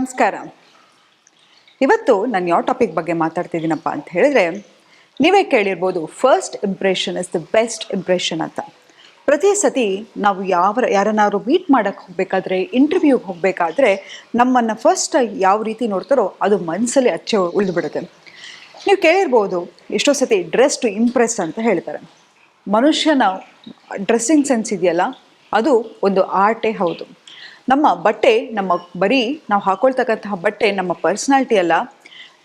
ನಮಸ್ಕಾರ. ಇವತ್ತು ನಾನು ಯಾವ ಟಾಪಿಕ್ ಬಗ್ಗೆ ಮಾತಾಡ್ತಿದ್ದೀನಪ್ಪ ಅಂತ ಹೇಳಿದ್ರೆ, ನೀವೇ ಕೇಳಿರ್ಬೋದು first impression is the best impression ಅಂತ. ಪ್ರತಿ ಸತಿ ನಾವು ಯಾವ ಯಾರನ್ನಾದ್ರು ಮೀಟ್ ಮಾಡೋಕ್ಕೆ ಹೋಗಬೇಕಾದ್ರೆ ಇಂಟರ್ವ್ಯೂಗೆ ಹೋಗಬೇಕಾದ್ರೆ ನಮ್ಮನ್ನು ಫಸ್ಟ್ ಯಾವ ರೀತಿ ನೋಡ್ತಾರೋ ಅದು ಮನಸ್ಸಲ್ಲಿ ಅಚ್ಚೆ ಉಳಿದುಬಿಡುತ್ತೆ. ನೀವು ಕೇಳಿರ್ಬೋದು ಎಷ್ಟೋ ಸತಿ ಡ್ರೆಸ್ ಟು ಇಂಪ್ರೆಸ್ ಅಂತ ಹೇಳ್ತಾರೆ. ಮನುಷ್ಯನ ಡ್ರೆಸ್ಸಿಂಗ್ ಸೆನ್ಸ್ ಇದೆಯಲ್ಲ, ಅದು ಒಂದು ಆರ್ಟೇ ಹೌದು. ನಮ್ಮ ಬಟ್ಟೆ, ನಮ್ಮ ಬರೀ ನಾವು ಹಾಕೊಳ್ತಕ್ಕಂತಹ ಬಟ್ಟೆ ನಮ್ಮ ಪರ್ಸ್ನಾಲಿಟಿ ಅಲ್ಲ,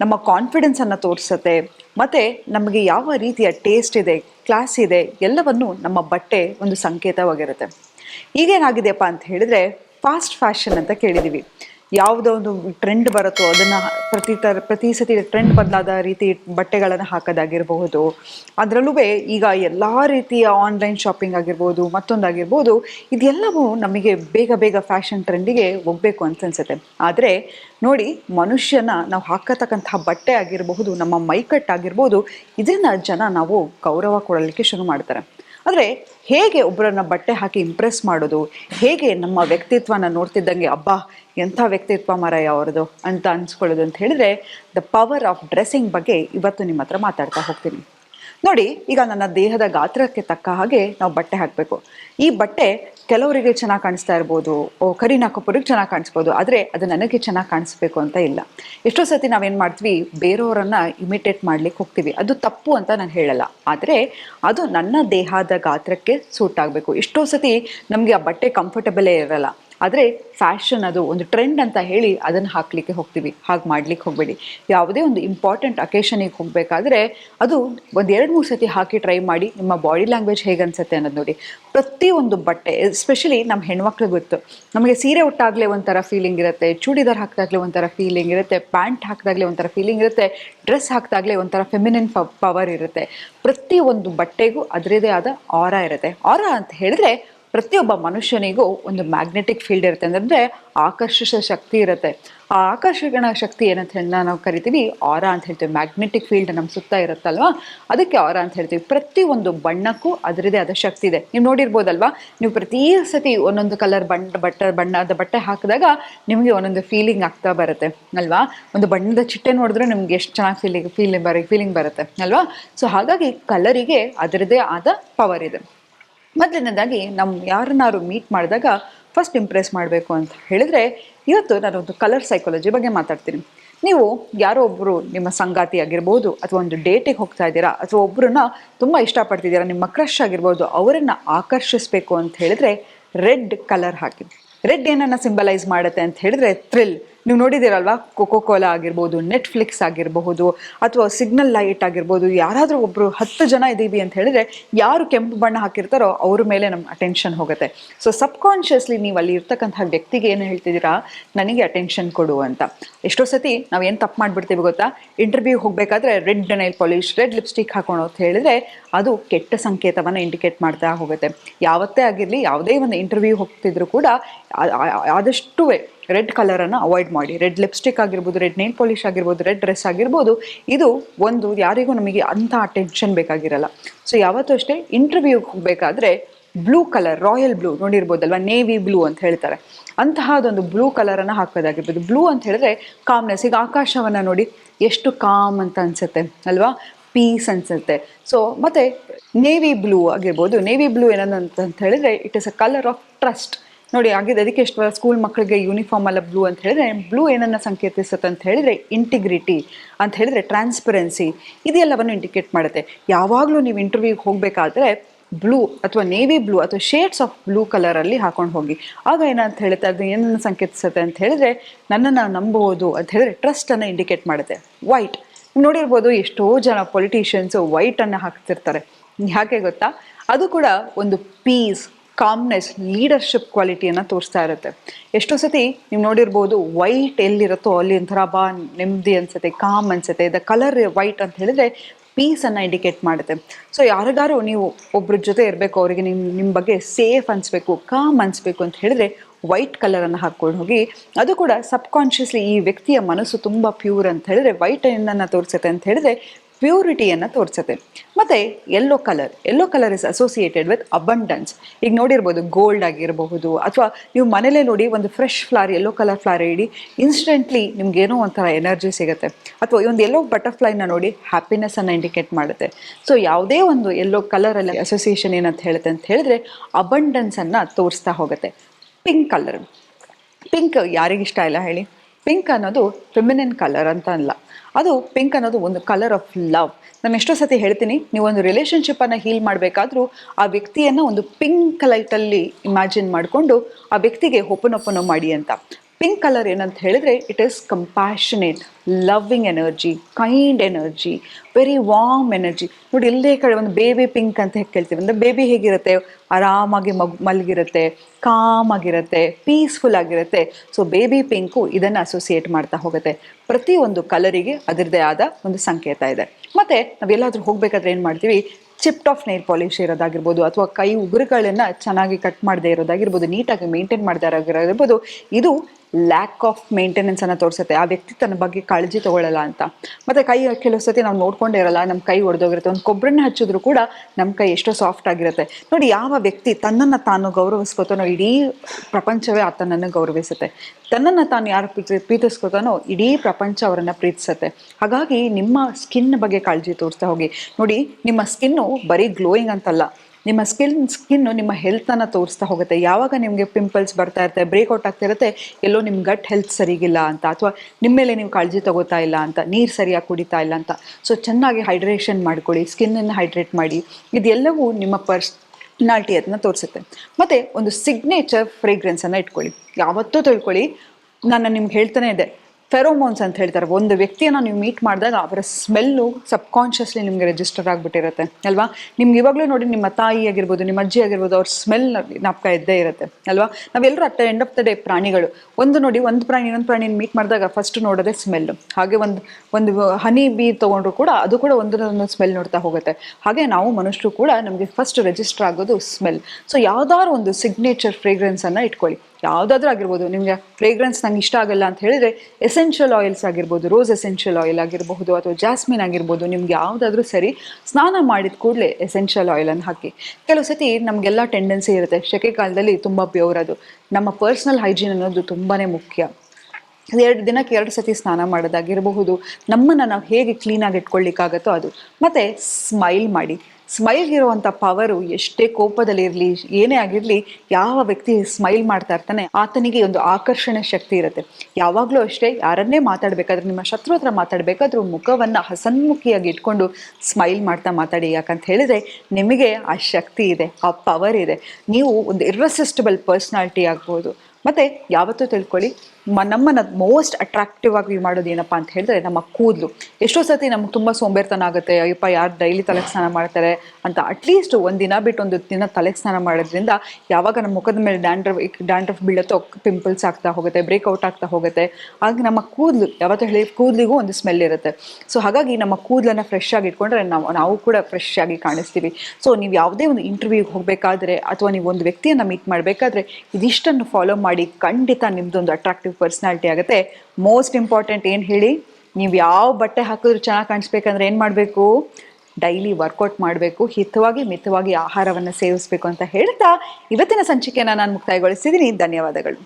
ನಮ್ಮ ಕಾನ್ಫಿಡೆನ್ಸನ್ನು ತೋರಿಸುತ್ತೆ. ಮತ್ತು ನಮಗೆ ಯಾವ ರೀತಿಯ ಟೇಸ್ಟ್ ಇದೆ ಕ್ಲಾಸ್ ಇದೆ, ಎಲ್ಲವನ್ನು ನಮ್ಮ ಬಟ್ಟೆ ಒಂದು ಸಂಕೇತವಾಗಿರುತ್ತೆ. ಈಗೇನಾಗಿದೆಯಪ್ಪ ಅಂತ ಹೇಳಿದರೆ ಫಾಸ್ಟ್ ಫ್ಯಾಷನ್ ಅಂತ ಕೇಳಿದ್ದೀವಿ ಯಾವುದೋ ಒಂದು ಟ್ರೆಂಡ್ ಬರುತ್ತೋ ಅದನ್ನು ಪ್ರತಿ ತರ, ಪ್ರತಿ ಸತಿ ಟ್ರೆಂಡ್ ಬದಲಾದ ರೀತಿ ಬಟ್ಟೆಗಳನ್ನು ಹಾಕೋದಾಗಿರ್ಬಹುದು. ಅದರಲ್ಲೂ ಈಗ ಎಲ್ಲ ರೀತಿಯ ಆನ್ಲೈನ್ ಶಾಪಿಂಗ್ ಆಗಿರ್ಬೋದು ಮತ್ತೊಂದಾಗಿರ್ಬೋದು ಇದೆಲ್ಲವೂ ನಮಗೆ ಬೇಗ ಬೇಗ ಫ್ಯಾಷನ್ ಟ್ರೆಂಡಿಗೆ ಹೋಗಬೇಕು ಅಂತ ಅನ್ಸುತ್ತೆ ಆದರೆ ನೋಡಿ, ಮನುಷ್ಯನ ನಾವು ಹಾಕತಕ್ಕಂತಹ ಬಟ್ಟೆ ಆಗಿರಬಹುದು, ನಮ್ಮ ಮೈಕಟ್ ಆಗಿರ್ಬೋದು ಇದನ್ನು ಜನ ನಾವು ಗೌರವ ಕೊಡಲಿಕ್ಕೆ ಶುರು ಮಾಡ್ತಾರೆ. ಆದರೆ ಹೇಗೆ ಒಬ್ಬರನ್ನ ಬಟ್ಟೆ ಹಾಕಿ ಇಂಪ್ರೆಸ್ ಮಾಡೋದು? ಹೇಗೆ ನಮ್ಮ ವ್ಯಕ್ತಿತ್ವನ ನೋಡ್ತಿದ್ದಂಗೆ, ಅಬ್ಬಾ, ಎಂಥ ವ್ಯಕ್ತಿತ್ವ ಮರಯ ಅವ್ರದ್ದು? ಅಂತ ಅನ್ಸ್ಕೊಳ್ಳೋದು ಅಂತ ಹೇಳಿದ್ರೆ ದ ಪವರ್ ಆಫ್ ಡ್ರೆಸ್ಸಿಂಗ್ ಬಗ್ಗೆ ಇವತ್ತು ನಿಮ್ಮ ಹತ್ರ ಮಾತಾಡ್ತಾ ಹೋಗ್ತೀನಿ. ನೋಡಿ, ಈಗ ನನ್ನ ದೇಹದ ಗಾತ್ರಕ್ಕೆ ತಕ್ಕ ಹಾಗೆ ನಾವು ಬಟ್ಟೆ ಹಾಕಬೇಕು. ಈ ಬಟ್ಟೆ ಕೆಲವರಿಗೆ ಚೆನ್ನಾಗಿ ಕಾಣಿಸ್ತಾ ಇರ್ಬೋದು, ಓ, ಕರೀನಾ ಚೆನ್ನಾಗಿ ಕಾಣಿಸ್ಬೋದು, ಆದರೆ ಅದು ನನಗೆ ಚೆನ್ನಾಗಿ ಕಾಣಿಸ್ಬೇಕು ಅಂತ ಇಲ್ಲ. ಎಷ್ಟೋ ಸತಿ ನಾವೇನು ಮಾಡ್ತೀವಿ, ಬೇರೆಯವರನ್ನು ಇಮಿಟೇಟ್ ಮಾಡ್ಲಿಕ್ಕೆ ಹೋಗ್ತೀವಿ. ಅದು ತಪ್ಪು ಅಂತ ನಾನು ಹೇಳಲ್ಲ. ಆದರೆ ಅದು ನನ್ನ ದೇಹದ ಗಾತ್ರಕ್ಕೆ ಸೂಟ್ ಆಗಬೇಕು. ಎಷ್ಟೋ ಸತಿ ನಮಗೆ ಆ ಬಟ್ಟೆ ಕಂಫರ್ಟಬಲೇ ಇರಲ್ಲ. ಆದರೆ ಫ್ಯಾಷನ್ ಅದು ಒಂದು ಟ್ರೆಂಡ್ ಅಂತ ಹೇಳಿ ಅದನ್ನು ಹಾಕಲಿಕ್ಕೆ ಹೋಗ್ತೀವಿ. ಹಾಗೆ ಮಾಡ್ಲಿಕ್ಕೆ ಹೋಗಬೇಡಿ. ಯಾವುದೇ ಒಂದು ಇಂಪಾರ್ಟೆಂಟ್ ಅಕೇಶನಿಗೆ ಹೋಗಬೇಕಾದ್ರೆ ಅದು ಒಂದು ಎರಡು, ಮೂರು ಸತಿ ಹಾಕಿ ಟ್ರೈ ಮಾಡಿ ನಿಮ್ಮ ಬಾಡಿ ಲ್ಯಾಂಗ್ವೇಜ್ ಹೇಗೆ ಅನಿಸುತ್ತೆ ಅನ್ನೋದು ನೋಡಿ. ಪ್ರತಿಯೊಂದು ಬಟ್ಟೆ ಎಸ್ಪೆಷಲಿ ನಮ್ಮ ಹೆಣ್ಮಕ್ಳಿಗೆ ಗೊತ್ತು. ನಮಗೆ ಸೀರೆ ಉಟ್ಟಾಗಲೇ ಒಂಥರ ಫೀಲಿಂಗ್ ಇರುತ್ತೆ, ಚೂಡಿದಾರ್ ಹಾಕಿದಾಗಲೇ ಒಂಥರ ಫೀಲಿಂಗ್ ಇರುತ್ತೆ ಪ್ಯಾಂಟ್ ಹಾಕಿದಾಗಲೇ ಒಂಥರ ಫೀಲಿಂಗ್ ಇರುತ್ತೆ ಡ್ರೆಸ್ ಹಾಕಿದಾಗಲೇ ಒಂಥರ ಫೆಮಿನಿನ್ ಪವರ್ ಇರುತ್ತೆ. ಪ್ರತಿಯೊಂದು ಬಟ್ಟೆಗೂ ಅದರದೇ ಆದ ಆರ ಇರುತ್ತೆ. ಆರ ಅಂತ ಹೇಳಿದ್ರೆ ಪ್ರತಿಯೊಬ್ಬ ಮನುಷ್ಯನಿಗೂ ಒಂದು ಮ್ಯಾಗ್ನೆಟಿಕ್ ಫೀಲ್ಡ್ ಇರುತ್ತೆ. ಅಂತಂದರೆ ಆಕರ್ಷಿಸೋ ಶಕ್ತಿ ಇರುತ್ತೆ. ಆ ಆಕರ್ಷಣ ಶಕ್ತಿ ಏನಂತ ಹೇಳಿ ನಾವು ಕರಿತೀವಿ ಆರ ಅಂತ ಹೇಳ್ತೀವಿ. ಮ್ಯಾಗ್ನೆಟಿಕ್ ಫೀಲ್ಡ್ ನಮ್ಮ ಸುತ್ತ ಇರುತ್ತಲ್ವ? ಅದಕ್ಕೆ ಆರ ಅಂತ ಹೇಳ್ತೀವಿ. ಪ್ರತಿ ಒಂದು ಬಣ್ಣಕ್ಕೂ ಅದರದೇ ಆದ ಶಕ್ತಿ ಇದೆ. ನೀವು ನೋಡಿರ್ಬೋದಲ್ವಾ? ನೀವು ಪ್ರತಿ ಸತಿ ಒಂದೊಂದು ಕಲರ್ ಬಣ್ಣ, ಬಟ್ಟೆ ಬಣ್ಣದ ಬಟ್ಟೆ ಹಾಕಿದಾಗ ನಿಮಗೆ ಒಂದೊಂದು ಫೀಲಿಂಗ್ ಆಗ್ತಾ ಬರುತ್ತೆ. ಅಲ್ವಾ? ಒಂದು ಬಣ್ಣದ ಚಿಟ್ಟೆ ನೋಡಿದ್ರೆ ನಿಮ್ಗೆ ಎಷ್ಟು ಚೆನ್ನಾಗಿ ಫೀಲಿಂಗ್ ಫೀಲಿಂಗ್ ಬರ ಫೀಲಿಂಗ್ ಬರುತ್ತೆ. ಅಲ್ವಾ? ಸೊ ಹಾಗಾಗಿ ಕಲರಿಗೆ ಅದರದೇ ಆದ ಪವರ್ ಇದೆ. ಮೊದಲನೇದಾಗಿ ನಮ್ಮ ಯಾರನ್ನಾರು ಮೀಟ್ ಮಾಡಿದಾಗ ಫಸ್ಟ್ ಇಂಪ್ರೆಸ್ ಮಾಡಬೇಕು ಅಂತ ಹೇಳಿದರೆ ಇವತ್ತು ನಾನು ಒಂದು ಕಲರ್ ಸೈಕಾಲಜಿ ಬಗ್ಗೆ ಮಾತಾಡ್ತೀನಿ. ನೀವು ಯಾರೋ ಒಬ್ಬರು ನಿಮ್ಮ ಸಂಗಾತಿ ಆಗಿರ್ಬೋದು ಅಥವಾ ಒಂದು ಡೇಟಿಗೆ ಹೋಗ್ತಾ ಇದ್ದೀರಾ ಅಥವಾ ಒಬ್ಬರನ್ನ ತುಂಬ ಇಷ್ಟಪಡ್ತಿದ್ದೀರಾ, ನಿಮ್ಮ ಕ್ರಶ್ ಆಗಿರ್ಬೋದು, ಅವರನ್ನು ಆಕರ್ಷಿಸಬೇಕು ಅಂತ ಹೇಳಿದ್ರೆ ರೆಡ್ ಕಲರ್ ಹಾಕಿ. ರೆಡ್ ಏನನ್ನು ಸಿಂಬಲೈಸ್ ಮಾಡುತ್ತೆ ಅಂತ ಹೇಳಿದ್ರೆ ಥ್ರಿಲ್ ನೀವು ನೋಡಿದ್ದೀರಲ್ವಾ? ಕೊಕೋ ಕೋಲಾ ಆಗಿರ್ಬೋದು ನೆಟ್ಫ್ಲಿಕ್ಸ್ ಆಗಿರಬಹುದು, ಅಥವಾ ಸಿಗ್ನಲ್ ಲೈಟ್ ಆಗಿರ್ಬೋದು, ಯಾರಾದರೂ ಒಬ್ಬರು ಹತ್ತು ಜನ ಇದ್ದೀವಿ ಅಂತ ಹೇಳಿದ್ರೆ ಯಾರು ಕೆಂಪು ಬಣ್ಣ ಹಾಕಿರ್ತಾರೋ ಅವ್ರ ಮೇಲೆ ನಮ್ಮ ಅಟೆನ್ಷನ್ ಹೋಗುತ್ತೆ. ಸೊ ಸಬ್ಕಾನ್ಷಿಯಸ್ಲಿ ನೀವು ಅಲ್ಲಿ ಇರ್ತಕ್ಕಂಥ ವ್ಯಕ್ತಿಗೆ ಏನು ಹೇಳ್ತಿದ್ದೀರಾ? ನನಗೆ ಅಟೆನ್ಷನ್ ಕೊಡು ಅಂತ. ಎಷ್ಟೋ ಸತಿ ನಾವು ಏನು ತಪ್ಪು ಮಾಡಿಬಿಡ್ತೀವಿ ಗೊತ್ತಾ? ಇಂಟರ್ವ್ಯೂ ಹೋಗಬೇಕಾದ್ರೆ red nail polish red lipstick ಹಾಕೋಣ ಅಂತ ಹೇಳಿದ್ರೆ ಅದು ಕೆಟ್ಟ ಸಂಕೇತವನ್ನು ಇಂಡಿಕೇಟ್ ಮಾಡ್ತಾ ಹೋಗುತ್ತೆ. ಯಾವತ್ತೇ ಆಗಿರಲಿ, ಯಾವುದೇ ಒಂದು ಇಂಟರ್ವ್ಯೂ ಹೋಗ್ತಿದ್ರು ಕೂಡ ಆದಷ್ಟು ರೆಡ್ ಕಲರನ್ನು ಅವಾಯ್ಡ್ ಮಾಡಿ. ರೆಡ್ ಲಿಪ್ಸ್ಟಿಕ್ ಆಗಿರ್ಬೋದು, ರೆಡ್ ನೈಲ್ ಪಾಲಿಶ್ ಆಗಿರ್ಬೋದು, ರೆಡ್ ಡ್ರೆಸ್ ಆಗಿರ್ಬೋದು, ಇದು ಒಂದು ಯಾರಿಗೂ ನಮಗೆ ಅಂಥ ಅಟೆನ್ಷನ್ ಬೇಕಾಗಿರಲ್ಲ. ಸೊ ಯಾವತ್ತೂ ಅಷ್ಟೇ ಇಂಟರ್ವ್ಯೂಗೆ ಹೋಗಬೇಕಾದ್ರೆ ಬ್ಲೂ ಕಲರ್, ರಾಯಲ್ ಬ್ಲೂ ನೋಡಿರ್ಬೋದಲ್ವ? ನೇವಿ ಬ್ಲೂ ಅಂತ ಹೇಳ್ತಾರೆ. ಅಂತಹದೊಂದು ಬ್ಲೂ ಕಲರನ್ನು ಹಾಕೋದಾಗಿರ್ಬೋದು. ಬ್ಲೂ ಅಂತ ಹೇಳಿದ್ರೆ ಕಾಮ್ನೆಸ್. ಈಗ ಆಕಾಶವನ್ನು ನೋಡಿ ಎಷ್ಟು ಕಾಮ್ ಅಂತ ಅನಿಸುತ್ತೆ, ಅಲ್ವಾ? ಪೀಸ್ ಅನಿಸುತ್ತೆ. ಸೊ ಮತ್ತು ನೇವಿ ಬ್ಲೂ ಆಗಿರ್ಬೋದು. ನೇವಿ ಬ್ಲೂ ಏನಂತ ಹೇಳಿದ್ರೆ, it is a colour of trust. ನೋಡಿ ಆಗಿದೆ ಅದಕ್ಕೆ ಎಷ್ಟು ಸ್ಕೂಲ್ ಮಕ್ಕಳಿಗೆ ಯೂನಿಫಾರ್ಮ್ ಅಲ್ಲ ಬ್ಲೂ ಅಂತ ಹೇಳಿದ್ರೆ ಬ್ಲೂ ಏನನ್ನ ಸಂಕೇತಿಸುತ್ತೆ ಅಂತ ಹೇಳಿದ್ರೆ ಇಂಟಿಗ್ರಿಟಿ ಅಂತ ಹೇಳಿದ್ರೆ ಟ್ರಾನ್ಸ್ಪರೆನ್ಸಿ ಇದೆಲ್ಲವನ್ನು ಇಂಡಿಕೇಟ್ ಮಾಡುತ್ತೆ. ಯಾವಾಗಲೂ ನೀವು ಇಂಟರ್ವ್ಯೂಗೆ ಹೋಗಬೇಕಾದ್ರೆ ಬ್ಲೂ ಅಥವಾ ನೇವಿ ಬ್ಲೂ ಅಥವಾ ಶೇಡ್ಸ್ ಆಫ್ ಬ್ಲೂ ಕಲರಲ್ಲಿ ಹಾಕೊಂಡು ಹೋಗಿ. ಆಗ ಏನಂತ ಹೇಳುತ್ತೆ, ಅದು ಏನನ್ನು ಸಂಕೇತಿಸುತ್ತೆ ಅಂತ ಹೇಳಿದ್ರೆ ನನ್ನನ್ನು ನಂಬಬಹುದು ಅಂತ ಹೇಳಿದ್ರೆ ಟ್ರಸ್ಟನ್ನು ಇಂಡಿಕೇಟ್ ಮಾಡುತ್ತೆ. ವೈಟ್ ನೋಡಿರ್ಬೋದು ಎಷ್ಟೋ ಜನ ಪೊಲಿಟಿಷಿಯನ್ಸು ವೈಟನ್ನು ಹಾಕ್ತಿರ್ತಾರೆ. ಯಾಕೆ ಗೊತ್ತಾ? ಅದು ಕೂಡ ಒಂದು ಪೀಸ್ ಕಾಮ್ನೆಸ್ ಲೀಡರ್ಶಿಪ್ ಕ್ವಾಲಿಟಿಯನ್ನು ತೋರಿಸ್ತಾ ಇರುತ್ತೆ. ಎಷ್ಟೋ ಸತಿ ನೀವು ನೋಡಿರ್ಬೋದು ವೈಟ್ ಎಲ್ಲಿರುತ್ತೋ ಅಲ್ಲಿ ಒಂಥರ ಬಾ ನೆಮ್ಮದಿ ಅನ್ಸುತ್ತೆ ಕಾಮ್ ಅನ್ಸುತ್ತೆ ದ ಕಲರ್ ವೈಟ್ ಅಂತ ಹೇಳಿದ್ರೆ ಪೀಸನ್ನು ಇಂಡಿಕೇಟ್ ಮಾಡುತ್ತೆ. ಸೊ ಯಾರಿಗಾರು ನೀವು ಒಬ್ಬರ ಜೊತೆ ಇರಬೇಕು, ಅವರಿಗೆ ನಿಮ್ಮ ನಿಮ್ಮ ಬಗ್ಗೆ ಸೇಫ್ ಅನಿಸ್ಬೇಕು ಕಾಮ್ ಅನಿಸ್ಬೇಕು ಅಂತ ಹೇಳಿದ್ರೆ ವೈಟ್ ಕಲರನ್ನು ಹಾಕ್ಕೊಂಡು ಹೋಗಿ, ಅದು ಕೂಡ ಸಬ್ಕಾನ್ಷಿಯಸ್ಲಿ ಈ ವ್ಯಕ್ತಿಯ ಮನಸ್ಸು ತುಂಬ ಪ್ಯೂರ್ ಅಂತ ಹೇಳಿದ್ರೆ ವೈಟ್ ಏನನ್ನು ತೋರಿಸುತ್ತೆ ಅಂತ ಹೇಳಿದ್ರೆ ಪ್ಯೂರಿಟಿಯನ್ನು ತೋರಿಸುತ್ತೆ. ಮತ್ತು yellow colour yellow colour is associated with abundance ಈಗ ನೋಡಿರ್ಬೋದು ಗೋಲ್ಡ್ ಆಗಿರಬಹುದು ಅಥವಾ ನೀವು ಮನೇಲೇ ನೋಡಿ ಒಂದು fresh flower yellow colour flower ಇಡಿ ಇನ್ಸ್ಟೆಂಟ್ಲಿ ನಿಮ್ಗೆ ಏನೋ ಒಂಥರ ಎನರ್ಜಿ ಸಿಗುತ್ತೆ. ಅಥವಾ ಈ ಒಂದು ಎಲ್ಲೋ ಬಟರ್ಫ್ಲೈನ ನೋಡಿ ಹ್ಯಾಪಿನೆಸ್ಸನ್ನು ಇಂಡಿಕೇಟ್ ಮಾಡುತ್ತೆ. ಸೊ ಯಾವುದೇ ಒಂದು ಎಲ್ಲೋ ಕಲರಲ್ಲಿ ಅಸೋಸಿಯೇಷನ್ ಏನಂತ ಹೇಳುತ್ತೆ ಅಂತ ಹೇಳಿದ್ರೆ ಅಬಂಡನ್ಸನ್ನು ತೋರಿಸ್ತಾ ಹೋಗುತ್ತೆ. ಪಿಂಕ್ ಕಲರ್ ಪಿಂಕ್ ಯಾರಿಗಿಷ್ಟ ಇಲ್ಲ ಹೇಳಿ? ಪಿಂಕ್ ಅನ್ನೋದು ಫೆಮಿನಿನ್ ಕಲರ್ ಅಂತ ಅಲ್ಲ. ಅದು ಪಿಂಕ್ ಅನ್ನೋದು ಒಂದು ಕಲರ್ ಆಫ್ ಲವ್ ನಾನು ಎಷ್ಟೋ ಸತಿ ಹೇಳ್ತೀನಿ, ನೀವು ಒಂದು ರಿಲೇಷನ್ಶಿಪ್ಪನ್ನು ಹೀಲ್ ಮಾಡಬೇಕಾದ್ರೂ ಆ ವ್ಯಕ್ತಿಯನ್ನು ಒಂದು ಪಿಂಕ್ ಲೈಟಲ್ಲಿ ಇಮ್ಯಾಜಿನ್ ಮಾಡಿಕೊಂಡು ಆ ವ್ಯಕ್ತಿಗೆ ಒಪ್ಪನೊಪ್ಪನೋ ಮಾಡಿ ಅಂತ. ಪಿಂಕ್ ಕಲರ್ ಏನಂತ ಹೇಳಿದ್ರೆ it is compassionate loving energy kind energy very warm energy ನೋಡಿ ಇಲ್ಲೇ ಕಡೆ ಒಂದು ಬೇಬಿ ಪಿಂಕ್ ಅಂತ ಹೇಗೆ ಕೇಳ್ತೀವಿ? ಅಂದರೆ ಬೇಬಿ ಹೇಗಿರುತ್ತೆ? ಆರಾಮಾಗಿ ಮಗ್ ಮಲಗಿರುತ್ತೆ ಕಾಮ್ ಆಗಿರುತ್ತೆ ಪೀಸ್ಫುಲ್ ಆಗಿರುತ್ತೆ. ಸೊ ಬೇಬಿ ಪಿಂಕು ಇದನ್ನು ಅಸೋಸಿಯೇಟ್ ಮಾಡ್ತಾ ಹೋಗುತ್ತೆ. ಪ್ರತಿಯೊಂದು ಕಲರಿಗೆ ಅದರದೇ ಆದ ಒಂದು ಸಂಕೇತ ಇದೆ. ಮತ್ತು ನಾವೆಲ್ಲಾದರೂ ಹೋಗಬೇಕಾದ್ರೆ ಏನು ಮಾಡ್ತೀವಿ? ಚಿಪ್ಟ್ ಆಫ್ ನೈಲ್ ಪಾಲಿಶ್ ಇರೋದಾಗಿರ್ಬೋದು ಅಥವಾ ಕೈ ಉಗುರುಗಳನ್ನು ಚೆನ್ನಾಗಿ ಕಟ್ ಮಾಡದೇ ಇರೋದಾಗಿರ್ಬೋದು, ನೀಟಾಗಿ ಮೇಂಟೈನ್ ಮಾಡದೇ ಇರೋದಾಗಿರ್ಬೋದು, ಇದು ಲ್ಯಾಕ್ ಆಫ್ ಮೇಂಟೆನೆನ್ಸನ್ನು ತೋರಿಸುತ್ತೆ. ಆ ವ್ಯಕ್ತಿ ತನ್ನ ಬಗ್ಗೆ ಕಾಳಜಿ ತಗೊಳ್ಳಲ್ಲ ಅಂತ. ಮತ್ತೆ ಕೈ ಕೆಲವು ಸತಿ ನಾವು ನೋಡ್ಕೊಂಡೇ ಇರಲ್ಲ ನಮ್ಮ ಕೈ ಒಡೆದೋಗಿರುತ್ತೆ. ಒಂದು ಕೊಬ್ಬರನ್ನ ಹಚ್ಚಿದ್ರು ಕೂಡ ನಮ್ಮ ಕೈ ಎಷ್ಟೋ ಸಾಫ್ಟ್ ಆಗಿರುತ್ತೆ. ನೋಡಿ, ಯಾವ ವ್ಯಕ್ತಿ ತನ್ನನ್ನು ತಾನು ಗೌರವಿಸ್ಕೋತಾನೋ, ಇಡೀ ಪ್ರಪಂಚವೇ ಆತನನ್ನು ಗೌರವಿಸುತ್ತೆ. ತನ್ನನ್ನು ತಾನು ಯಾರು ಪ್ರೀತಿ, ಪ್ರೀತಿಸ್ಕೋತಾನೋ, ಇಡೀ ಪ್ರಪಂಚ ಅವರನ್ನು ಪ್ರೀತಿಸುತ್ತೆ. ಹಾಗಾಗಿ ನಿಮ್ಮ ಸ್ಕಿನ್ ಬಗ್ಗೆ ಕಾಳಜಿ ತೋರಿಸ್ತಾ ಹೋಗಿ. ನೋಡಿ, ನಿಮ್ಮ ಸ್ಕಿನ್ನು ಬರೀ ಗ್ಲೋಯಿಂಗ್ ಅಂತಲ್ಲ. ನಿಮ್ಮ ಸ್ಕಿನ್ ಸ್ಕಿನ್ನು ನಿಮ್ಮ ಹೆಲ್ತನ್ನು ತೋರಿಸ್ತಾ ಹೋಗುತ್ತೆ. ಯಾವಾಗ ನಿಮಗೆ ಪಿಂಪಲ್ಸ್ ಬರ್ತಾ ಇರುತ್ತೆ ಬ್ರೇಕ್ಔಟ್ ಆಗ್ತಿರುತ್ತೆ ಎಲ್ಲೋ ನಿಮ್ಮ ಗಟ್ ಹೆಲ್ತ್ ಸರಿಗಿಲ್ಲ ಅಂತ, ಅಥವಾ ನಿಮ್ಮ ಮೇಲೆ ನೀವು ಕಾಳಜಿ ತಗೋತಾ ಇಲ್ಲ ಅಂತ, ನೀರು ಸರಿಯಾಗಿ ಕುಡಿತಾ ಇಲ್ಲ ಅಂತ. ಸೊ ಚೆನ್ನಾಗಿ ಹೈಡ್ರೇಷನ್ ಮಾಡ್ಕೊಳ್ಳಿ ಸ್ಕಿನ್ನನ್ನು ಹೈಡ್ರೇಟ್ ಮಾಡಿ. ಇದೆಲ್ಲವೂ ನಿಮ್ಮ ಪರ್ಸ್ ನಾಲ್ಟಿ ಅದನ್ನ ತೋರಿಸುತ್ತೆ. ಮತ್ತು, ಒಂದು ಸಿಗ್ನೇಚರ್ ಫ್ರೇಗ್ರೆನ್ಸನ್ನು ಇಟ್ಕೊಳ್ಳಿ. ಯಾವತ್ತೂ ತಿಳ್ಕೊಳ್ಳಿ. ನಾನು ನಿಮ್ಗೆ ಹೇಳ್ತಾನೆ ಇದೆ ಫೆರೋಮೋನ್ಸ್ ಅಂತ ಹೇಳ್ತಾರೆ. ಒಂದು ವ್ಯಕ್ತಿಯನ್ನು ನೀವು ಮೀಟ್ ಮಾಡಿದಾಗ ಅವರ ಸ್ಮೆಲ್ಲು ಸಬ್ಕಾನ್ಷಿಯಸ್ಲಿ ನಿಮಗೆ ರಿಜಿಸ್ಟರ್ ಆಗಿಬಿಟ್ಟಿರುತ್ತೆ. ಅಲ್ವಾ? ನಿಮ್ಗೆ ಇವಾಗಲೂ ನೋಡಿ ನಿಮ್ಮ ತಾಯಿ ಆಗಿರ್ಬೋದು, ನಿಮ್ಮ ಅಜ್ಜಿ ಆಗಿರ್ಬೋದು, ಅವ್ರ ಸ್ಮೆಲ್ ಜ್ಞಾಪಕ ಇದ್ದೇ ಇರುತ್ತೆ. ಅಲ್ವಾ? ನಾವೆಲ್ಲರೂ at end of the day ಪ್ರಾಣಿಗಳು. ಒಂದು ನೋಡಿ, ಒಂದು ಪ್ರಾಣಿ, ಇನ್ನೊಂದು ಪ್ರಾಣಿನ ಮೀಟ್ ಮಾಡಿದಾಗ ಫಸ್ಟ್ ನೋಡೋದೇ ಸ್ಮೆಲ್ಲು ಹಾಗೆ ಒಂದು ಒಂದು ಹನಿ ಬೀ ತೊಗೊಂಡ್ರು ಕೂಡ ಅದು ಕೂಡ ಒಂದೊಂದು ಸ್ಮೆಲ್ ನೋಡ್ತಾ ಹೋಗುತ್ತೆ. ಹಾಗೆ ನಾವು ಮನುಷ್ಯರು ಕೂಡ ನಮಗೆ ಫಸ್ಟ್ ರಿಜಿಸ್ಟರ್ ಆಗೋದು ಸ್ಮೆಲ್ ಸೊ ಯಾವ್ದಾದ್ರು ಒಂದು ಸಿಗ್ನೇಚರ್ ಫ್ರೇಗ್ರೆನ್ಸನ್ನು ಇಟ್ಕೊಳ್ಳಿ. ಯಾವುದಾದ್ರೂ ಆಗಿರ್ಬೋದು. ನಿಮಗೆ ಫ್ರೇಗ್ರೆನ್ಸ್ ನಂಗೆ ಇಷ್ಟ ಆಗಲ್ಲ ಅಂತ ಹೇಳಿದ್ರೆ ಎಸೆನ್ಷಿಯಲ್ ಆಯಿಲ್ಸ್ ಆಗಿರ್ಬೋದು ರೋಸ್ ಎಸೆನ್ಷಿಯಲ್ ಆಯಿಲ್ ಆಗಿರಬಹುದು ಅಥವಾ ಜಾಸ್ಮಿನ್ ಆಗಿರ್ಬೋದು, ನಿಮ್ಗೆ ಯಾವುದಾದ್ರೂ ಸರಿ ಸ್ನಾನ ಮಾಡಿದ ಕೂಡಲೇ ಎಸೆನ್ಷಿಯಲ್ ಆಯಿಲನ್ನು ಹಾಕಿ. ಕೆಲವು ಸತಿ ನಮಗೆಲ್ಲ ಟೆಂಡೆನ್ಸಿ ಇರುತ್ತೆ. ಸೆಕೆ ಕಾಲದಲ್ಲಿ ತುಂಬ ಬೆವರೋದು ನಮ್ಮ ಪರ್ಸ್ನಲ್ ಹೈಜೀನ್ ಅನ್ನೋದು ತುಂಬಾ ಮುಖ್ಯ. ಎರಡು ದಿನಕ್ಕೆ ಎರಡು ಸತಿ ಸ್ನಾನ ಮಾಡೋದಾಗಿರಬಹುದು ನಮ್ಮನ್ನು ನಾವು ಹೇಗೆ ಕ್ಲೀನಾಗಿ ಇಟ್ಕೊಳ್ಳಿಕ್ಕಾಗತ್ತೋ ಅದು. ಮತ್ತು ಸ್ಮೈಲ್ ಮಾಡಿ. ಸ್ಮೈಲ್ಗಿರುವಂಥ ಪವರು ಎಷ್ಟೇ ಕೋಪದಲ್ಲಿರಲಿ ಏನೇ ಆಗಿರಲಿ, ಯಾವ ವ್ಯಕ್ತಿ ಸ್ಮೈಲ್ ಮಾಡ್ತಾ ಇರ್ತಾನೆ, ಆತನಿಗೆ ಒಂದು ಆಕರ್ಷಣೆ ಶಕ್ತಿ ಇರುತ್ತೆ. ಯಾವಾಗಲೂ ಅಷ್ಟೇ, ಯಾರನ್ನೇ ಮಾತಾಡಬೇಕಾದ್ರೆ, ನಿಮ್ಮ ಶತ್ರು ಹತ್ರ ಮಾತಾಡಬೇಕಾದ್ರೂ ಮುಖವನ್ನು ಹಸನ್ಮುಖಿಯಾಗಿ ಇಟ್ಕೊಂಡು ಸ್ಮೈಲ್ ಮಾಡ್ತಾ ಮಾತಾಡಿ. ಯಾಕಂತ ಹೇಳಿದರೆ, ನಿಮಗೆ ಆ ಶಕ್ತಿ ಇದೆ, ಆ ಪವರ್ ಇದೆ. ನೀವು ಒಂದು ಇರ್ರೆಸಿಸ್ಟಬಲ್ ಪರ್ಸ್ನಾಲಿಟಿ ಆಗ್ಬೋದು. ಮತ್ತು ಯಾವತ್ತೂ ತಿಳ್ಕೊಳ್ಳಿ, ಮ, ನಮ್ಮನ್ನು ಮೋಸ್ಟ್ ಅಟ್ರಾಕ್ಟಿವ್ ಆಗಿ ಮಾಡೋದು ಏನಪ್ಪ ಅಂತ ಹೇಳಿದ್ರೆ ನಮ್ಮ ಕೂದಲು. ಎಷ್ಟೋ ಸತಿ ನಮ್ಗೆ ತುಂಬ ಸೋಂಬೇರ್ತನ ಆಗುತ್ತೆ, ಅಯ್ಯಪ್ಪ ಯಾರು ಡೈಲಿ ತಲೆಗೆ ಸ್ನಾನ ಮಾಡ್ತಾರೆ ಅಂತ ಅಟ್ಲೀಸ್ಟ್ ಒಂದು ದಿನ ಬಿಟ್ಟು ಒಂದು ದಿನ ತಲೆಗೆ ಸ್ನಾನ ಮಾಡೋದ್ರಿಂದ ಯಾವಾಗ ನಮ್ಮ ಮುಖದ ಮೇಲೆ ಡ್ಯಾಂಡ್ರಫ್ ಡ್ಯಾಂಡ್ರಫ್ ಬೀಳುತ್ತೋ ಪಿಂಪಲ್ಸ್ ಆಗ್ತಾ ಹೋಗುತ್ತೆ ಬ್ರೇಕ್ಔಟ್ ಆಗ್ತಾ ಹೋಗುತ್ತೆ. ಹಾಗೆ ನಮ್ಮ ಕೂದಲು, ಯಾವತ್ತೂ ಹೇಳಿ ಕೂದಲಿಗೂ ಒಂದು ಸ್ಮೆಲ್ ಇರುತ್ತೆ. ಸೊ ಹಾಗಾಗಿ ನಮ್ಮ ಕೂದಲನ್ನು ಫ್ರೆಶ್ ಆಗಿ ಇಟ್ಕೊಂಡ್ರೆ ನಾವು ನಾವು ಕೂಡ ಫ್ರೆಶ್ ಆಗಿ ಕಾಣಿಸ್ತೀವಿ. ಸೊ ನೀವು ಯಾವುದೇ ಒಂದು ಇಂಟರ್ವ್ಯೂಗೆ ಹೋಗಬೇಕಾದ್ರೆ ಅಥವಾ ನೀವು ಒಂದು ವ್ಯಕ್ತಿಯನ್ನು ಮೀಟ್ ಮಾಡಬೇಕಾದ್ರೆ ಇದಿಷ್ಟನ್ನು ಫಾಲೋ ಮಾಡಿ ಖಂಡಿತ ನಿಮ್ಮದೊಂದು ಅಟ್ರಾಕ್ಟಿವ್ ಪರ್ಸ್ನಾಲಿಟಿ ಆಗುತ್ತೆ. ಮೋಸ್ಟ್ ಇಂಪಾರ್ಟೆಂಟ್ ಏನು ಹೇಳಿ, ನೀವು ಯಾವ ಬಟ್ಟೆ ಹಾಕಿದ್ರು ಚೆನ್ನಾಗಿ ಕಾಣಿಸ್ಬೇಕಂದ್ರೆ ಏನು ಮಾಡಬೇಕು? ಡೈಲಿ ವರ್ಕೌಟ್ ಮಾಡಬೇಕು, ಹಿತವಾಗಿ ಮಿತವಾಗಿ ಆಹಾರವನ್ನು ಸೇವಿಸಬೇಕು ಅಂತ ಹೇಳ್ತಾ ಇವತ್ತಿನ ಸಂಚಿಕೆಯನ್ನು ನಾನು ಮುಕ್ತಾಯಗೊಳಿಸಿದ್ದೀನಿ ಧನ್ಯವಾದಗಳು.